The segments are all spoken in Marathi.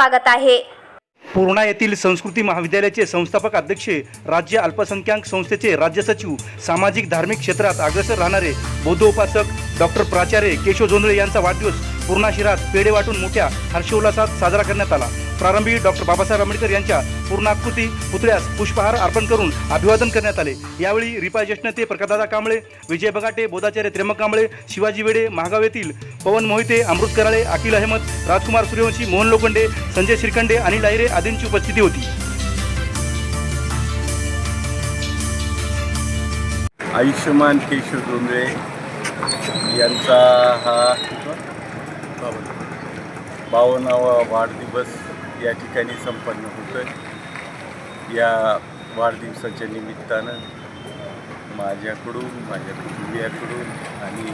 स्वागत आहे. पूर्णा येथील संस्कृती महाविद्यालयाचे संस्थापक अध्यक्ष राज्य अल्पसंख्याक संस्थेचे राज्य सचिव सामाजिक धार्मिक क्षेत्रात अग्रसर राहणारे बौद्धोपासक डॉक्टर प्राचार्य केशव जोंधळे यांचा वाढदिवस पूर्णा शहरात पेढे वाटून मोठ्या हर्षोल्लासात साजरा करण्यात आला. प्रारंभी डॉक्टर बाबासाहेब आंबेडकर यांच्या पूर्णाकृती पुतळ्यास पुष्पहार अर्पण करून अभिवादन करण्यात आले. यावेळी रिपा जशनते प्रकाशदादा कांबळे विजय बगाटे बोधाचार्य त्र्यंबक कांबळे शिवाजी वेडे महागाव येथील पवन मोहिते अमृत कराळे अकिल अहमद राजकुमार सूर्यवंशी मोहन लोखंडे संजय श्रीखंडे अनिल लाहिरे आदींची उपस्थिती होती. आयुष्यमान केशव जोंधळे यांचा हा बावन्नावा वाढदिवस या ठिकाणी संपन्न होतं या वाढदिवसाच्या निमित्तानं माझ्याकडून माझ्या कुटुंबियाकडून आणि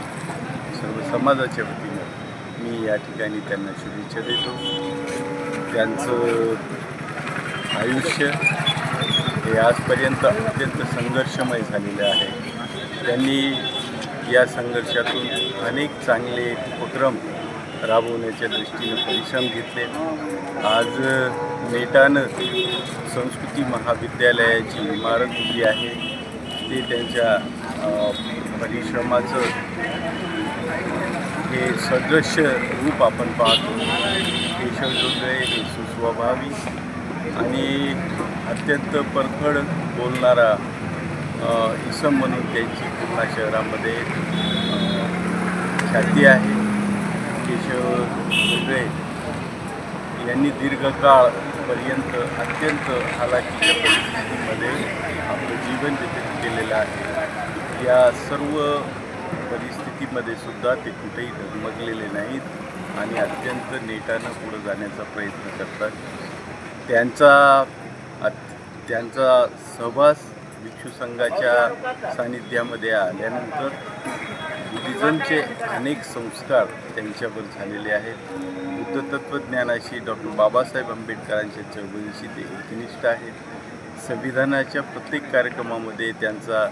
सर्व समाजाच्या वतीनं मी या ठिकाणी त्यांना शुभेच्छा देतो. त्यांचं आयुष्य हे आजपर्यंत अत्यंत संघर्षमय झालेलं आहे. त्यांनी या संघर्षातून अनेक चांगले उपक्रम राबवण्याच्या दृष्टीनं परिश्रम घेतले. आज नेटानं संस्कृती महाविद्यालयाची इमारत उभी आहे. ते त्यांच्या परिश्रमाचं हे सदृश्य रूप आपण पाहतो. केशव हे सुस्वभावी आणि अत्यंत परखड बोलणारा इसम म्हणून त्यांची पूर्णा शहरामध्ये ख्याती आहे. केशव जोंधळे यांनी दीर्घकाळपर्यंत अत्यंत हालाकीच्या परिस्थितीमध्ये आपलं जीवन व्यतीत केलेलं आहे. या सर्व परिस्थितीमध्ये सुद्धा ते कुठेही डगमगलेले नाहीत आणि अत्यंत नेटानं पुढं जाण्याचा प्रयत्न करतात. त्यांचा अत- त्यांचा सहवास भिक्षू संघाच्या सान्निध्यामध्ये आल्यानंतर बुद्धिझमचे अनेक संस्कार त्यांच्यावर झालेले आहेत. बुद्ध तत्त्वज्ञानाशी डॉक्टर बाबासाहेब आंबेडकरांच्या चळवळीशी ते एकनिष्ठ आहेत. संविधानाच्या प्रत्येक कार्यक्रमामध्ये त्यांचा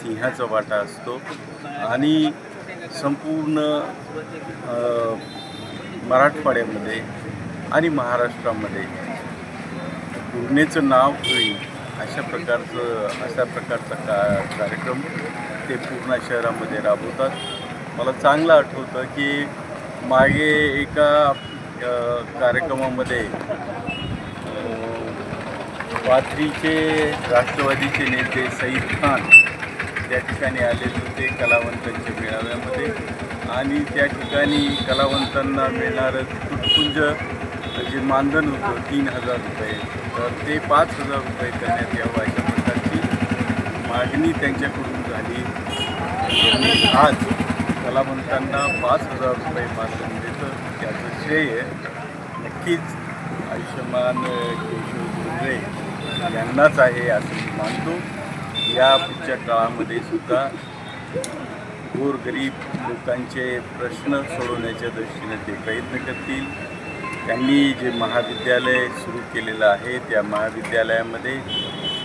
सिंहाचा वाटा असतो. आणि संपूर्ण मराठवाड्यामध्ये आणि महाराष्ट्रामध्ये पूर्णेचं नाव होईल अशा प्रकारचं अशा प्रकारचा का कार्यक्रम ते पूर्णा शहरामध्ये राबवतात. मला चांगलं आठवतं की मागे एका कार्यक्रमामध्ये पाथरीचे राष्ट्रवादीचे नेते सईद खान त्या ठिकाणी आलेले होते कलावंतांच्या मेळाव्यामध्ये. आणि त्या ठिकाणी कलावंतांना मिळणारं तुटपुंज जे मानधन होतं तीन हजार रुपये. तर ते पाच हजार रुपये करण्यात यावं अशा प्रकारची मागणी त्यांच्याकडून झाली. त्यांनी आज कलावंतांना पाच हजार रुपये मानधन देतं त्याचं श्रेय नक्कीच आयुष्यमान केशव जोंधळे यांनाच आहे असं मी मानतो. या पुढच्या काळामध्ये सुद्धा गोरगरीब लोकांचे प्रश्न सोडवण्याच्या दृष्टीने ते प्रयत्न करतील. त्यांनी जे महाविद्यालय सुरू केलेलं आहे त्या महाविद्यालयामध्ये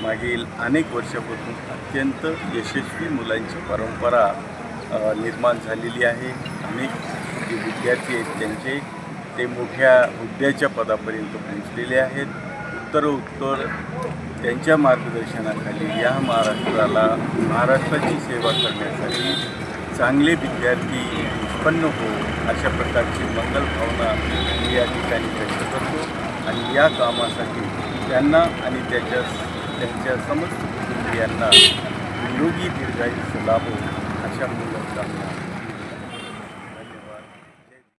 मागील अनेक वर्षापासून अत्यंत यशस्वी मुलांची परंपरा निर्माण झालेली आहे. अनेक जे विद्यार्थी आहेत त्यांचे ते मोठ्या हुद्द्याच्या पदापर्यंत पोहोचलेले आहेत. उत्तरोत्तर त्यांच्या मार्गदर्शनाखाली या महाराष्ट्राला महाराष्ट्राची सेवा करण्यासाठी चांगले विद्यार्थी उत्पन्न हो अशा प्रकारची मंगल भावना मी या ठिकाणी व्यक्त करतो. आणि या कामासाठी त्यांना आणि त्याच्या त्यांच्या समस्त कुटुंबियांना निरोगी दीर्घायुष्य लाभो अशा मुलांना